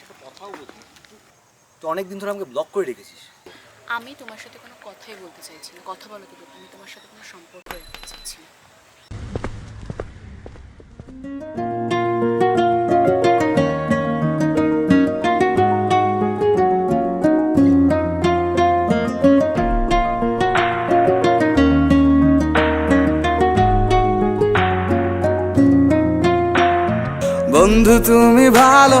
সাথে কথাও তো অনেক দিন ধরে আমাকে ব্লক করে রেখেছিস। আমি তোমার সাথে কোনো কথাই বলতে চাইছি না। কথা বলো তো আমি তোমার সাথে কোনো সম্পর্ক রাখতে চাইছি না। বন্ধু তুমি ভালো